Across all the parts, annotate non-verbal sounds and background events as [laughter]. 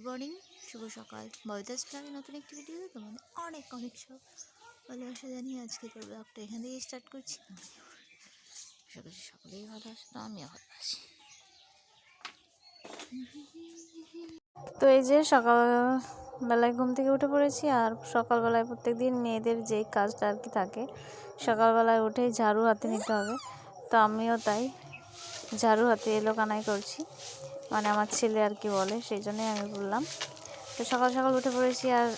Good morning, শুভ সকাল। বয়দাস ব্লগে নতুন একটি ভিডিও তোমাদের অনেক অনেক সব ভালোবাসা জানিয়ে আজকের ব্লগটা এখান থেকে স্টার্ট করছি। করছি সকলেই ভালো আছে, তো আমিও ভালো আছি। তো এই যে সকালবেলায় ঘুম থেকে উঠে পড়েছি আর সকালবেলায় প্রত্যেক দিন মেয়েদের যেই কাজটা আর কি থাকে, সকালবেলায় উঠেই ঝাড়ু হাতে নিতে হবে। তো আমিও তাই ঝাড়ু হাতে এলো কানাই করছি। মানে আমার ছেলে আর কি বলে, সেই জন্যই আমি বললাম। তো সকাল সকাল উঠে পড়েছি আর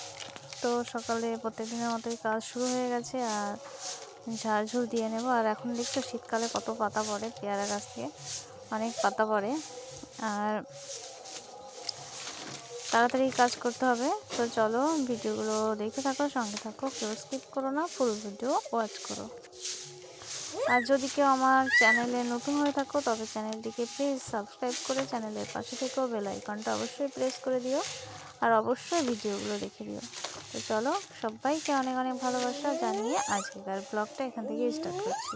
তো সকালে প্রত্যেক দিনের মতোই কাজ শুরু হয়ে গেছে আর ঝাড়ঝুড় দিয়ে নেব। আর এখন দেখছ শীতকালে কত পাতা পড়ে, পেয়ারা গাছ থেকে অনেক পাতা পড়ে। আর তাড়াতাড়ি কাজ করতে হবে। তো চলো ভিডিওগুলো দেখে থাকো, সঙ্গে থাকো, কেউ স্কিপ করো না ফুল ভিডিও ওয়াচ করো। আর যদি কেউ আমার চ্যানেলে নতুন হয়ে থাকো, তবে চ্যানেলটিকে প্লিজ সাবস্ক্রাইব করে চ্যানেলের পাশে থেকেও বেল আইকনটা অবশ্যই প্রেস করে দিও। আর অবশ্যই ভিডিওগুলো দেখে দিও। তো চলো, সবাইকে অনেক অনেক ভালোবাসা জানিয়ে আজকেকার ব্লগটা এখান থেকে স্টার্ট করছি।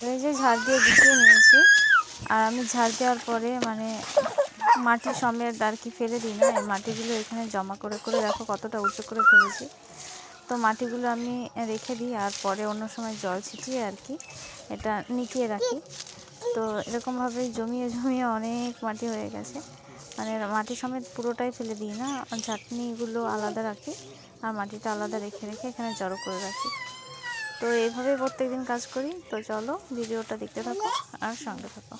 এই যে ঝাড় দিয়ে গুছিয়ে নিয়েছি। আর আমি ঝাড় দেওয়ার পরে মানে মাটি সমেত আর কি ফেলে দিই না। মাটিগুলো এখানে জমা করে করে দেখো কতটা উঁচু করে ফেলেছি। তো মাটিগুলো আমি রেখে দিই আর পরে অন্য সময় জল ছিটিয়ে আর কি এটা নিকিয়ে রাখি। তো এরকমভাবে জমিয়ে জমিয়ে অনেক মাটি হয়ে গেছে। মানে মাটি সমেত পুরোটাই ফেলে দিই না। ঝাঁটনিগুলো আলাদা রাখি। আর মাটিটা আলাদা রেখে রেখে এখানে জড়ো করে রাখি। তো এইভাবে প্রত্যেকদিন কাজ করি। তো চলো ভিডিওটা দেখতে থাকো আর সঙ্গে থাকো।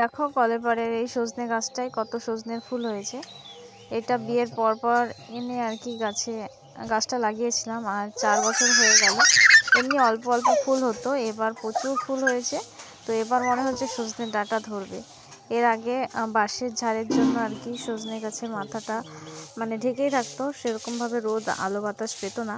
দেখো কলে পাড়ের এই সজনে গাছটায় কত সজনের ফুল হয়েছে। এটা বিয়ের পর পর এনে আর কি গাছে, গাছটা লাগিয়েছিলাম আর চার বছর হয়ে গেল। এমনি অল্প অল্প ফুল হতো, এবার প্রচুর ফুল হয়েছে। তো এবার মনে হচ্ছে সজনে ডাটা ধরবে। এর আগে বাঁশের ঝাড়ের জন্য আর কি সজনে গাছের মাথাটা মানে ঢেকেই থাকতো সেরকমভাবে রোদ, আলো, বাতাস পেতো না।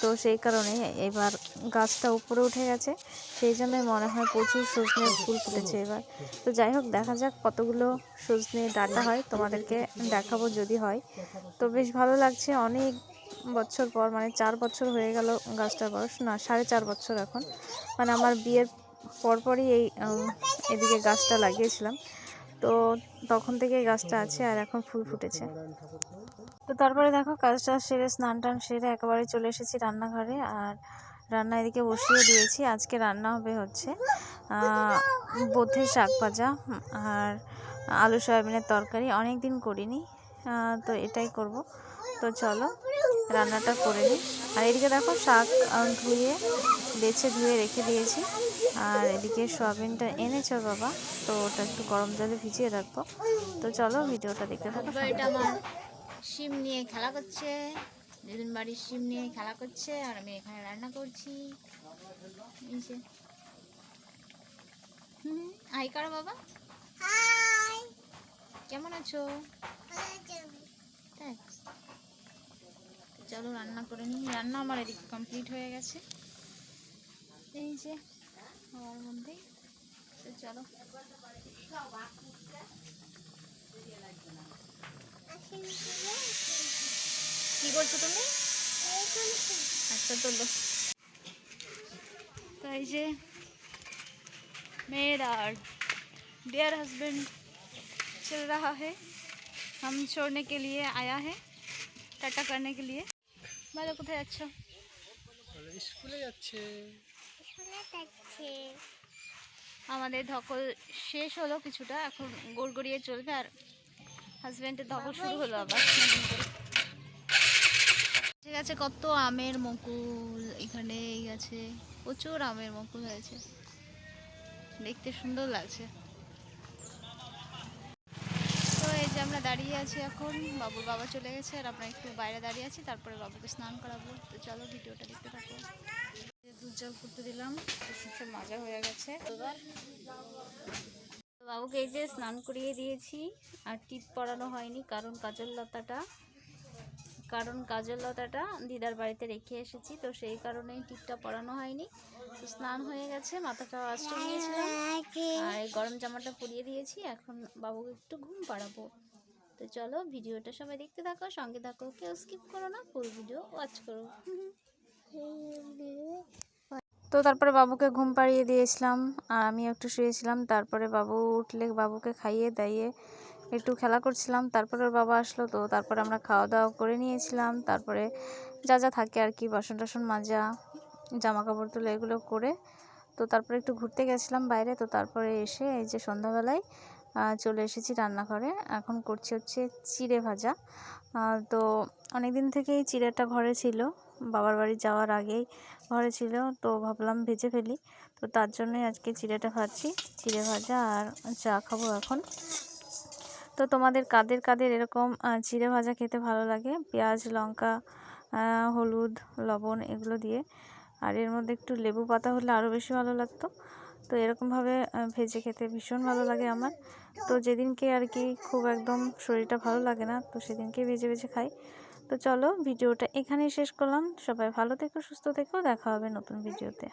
তো সেই কারণে এবার গাছটা উপরে উঠে গেছে। সেই জন্যই মনে হয় প্রচুর সজনে ফুল ফুটেছে এবার। তো যাই হোক, দেখা যাক কতগুলো সজনে ডাটা হয়, তোমাদেরকে দেখাবো যদি হয়। তো বেশ ভালো লাগছে, অনেক বছর পর মানে চার বছর হয়ে গেল গাছটার বয়স, না, সাড়ে চার বছর এখন। মানে আমার বিয়ের পরপরই এই এদিকে গাছটা লাগিয়েছিলাম। তো তখন থেকে গাছটা আছে আর এখন ফুল ফুটেছে। তো তারপরে দেখো কাজটা সেরে স্নান টান সেরে একেবারে চলে এসেছি রান্নাঘরে আর রান্না এদিকে বসিয়ে দিয়েছি। আজকে রান্না হবে হচ্ছে বোথের শাক ভাজা আর আলু সয়াবিনের তরকারি। অনেক দিন করিনি তো এটাই করব। তো চলো রান্নাটা করে নিই। আর এদিকে দেখো শাক ধুয়ে, বেছে ধুয়ে রেখে দিয়েছি। আর এদিকে সোয়াবিনটা এনেছে বাবা তো ওটা একটু গরম জলে ভিজিয়ে রাখব। তো চলো ভিডিওটা দেখতে থাকো এটা আমার শিম নিয়ে খেলা করছে। দিদিন বাড়ির শিম নিয়ে খেলা করছে আর আমি এখানে রান্না করছি। হুম, হাই করো বাবা। কেমন আছো? তাই চলো রান্না করে নিই। রান্না আমার এদিকে কমপ্লিট হয়ে গেছে। এই যে। হওয়ার মধ্যেই তো চলো কি করছো তুমি আচ্ছা তোলো তো এই যে मेरा डियर हस्बैंड चल रहा है हम छोड़ने के लिए आया है टाटा करने के लिए ভালো কোথায় যাচ্ছ স্কুলে যাচ্ছে আমাদের ধকল শেষ হলো কিছুটা, এখন গোড় গড়িয়ে চলবে আর হাজব্যান্ডের ধকল শুরু হলো আবার। ঠিক আছে, কত আমের মুকুল এখানে এই প্রচুর আমের মকুল হয়েছে। দেখতে সুন্দর লাগছে। তো এই যে আমরা দাঁড়িয়ে আছি এখন, বাবুর বাবা চলে গেছে আর আমরা একটু বাইরে দাঁড়িয়ে আছি, তারপরে বাবুকে স্নান করাবো। তো চলো, ভিডিওটা দেখতে থাকো। যে করতে দিলাম। সব মাজা হয়ে গেছে। এবার বাবুকে এই যে স্নান করিয়ে দিয়েছি, আর টিপ পরানো হয়নি কারণ কাজল লতাটা। কারণ কাজল লতাটা দিদার বাড়িতে রেখে এসেছি, তো সেই কারণেই টিপটা পরানো হয়নি। স্নান হয়ে গেছে, মাথাটা আশ্রে নিয়েছিলাম আর এই গরম জামাটা পরিয়ে দিয়েছি, এখন বাবুকে একটু ঘুম পাড়াবো। তো চলো ভিডিওটা সবাই দেখতে থাকো, সঙ্গে থাকো, কেউ স্কিপ করো না ফুল ভিডিও ওয়াচ করো। [laughs] তো তারপরে বাবুকে ঘুম পাড়িয়ে দিয়েছিলাম, আর আমি একটু শুয়েছিলাম। তারপরে বাবু উঠলে বাবুকে খাইয়ে দাইয়ে একটু খেলা করছিলাম। তারপরে ওর বাবা আসলো তো তারপরে আমরা খাওয়া দাওয়া করে নিয়েছিলাম। তারপরে যা যা থাকে আর কি বাসন টাসন মাজা জামা কাপড় তোলা, এগুলো করে তো তারপরে একটু ঘুরতে গেছিলাম বাইরে। তো তারপরে এসে এই যে সন্ধ্যাবেলায় চলে এসেছি রান্নাঘরে। এখন করছি হচ্ছে চিড়ে ভাজা। তো অনেক দিন থেকেই চিড়েটা ঘরে ছিল। বাবার বাড়ি যাওয়ার আগেই ঘরে ছিল, তো ভাবলাম ভেজে ফেলি। তো তার জন্যই আজকে চিড়েটা ভাজছি। চিড়ে ভাজা আর চা খাব এখন। তো তোমাদের কাদের কাদের এরকম চিড়ে ভাজা খেতে ভালো লাগে? পেঁয়াজ, লঙ্কা হলুদ, লবণ এগুলো দিয়ে। আর এর মধ্যে একটু লেবু পাতা হলে আরও বেশি ভালো লাগতো। তো এরকমভাবে ভেজে খেতে ভীষণ ভালো লাগে আমার। তো যেদিনকে আর কি খুব একদম শরীরটা ভালো লাগে না, তো সেদিনকে ভেজে ভেজে খাই। তো চলো ভিডিওটা এখানেই শেষ করলাম। সবাই ভালো থেকো, সুস্থ থেকো, দেখা হবে নতুন ভিডিওতে।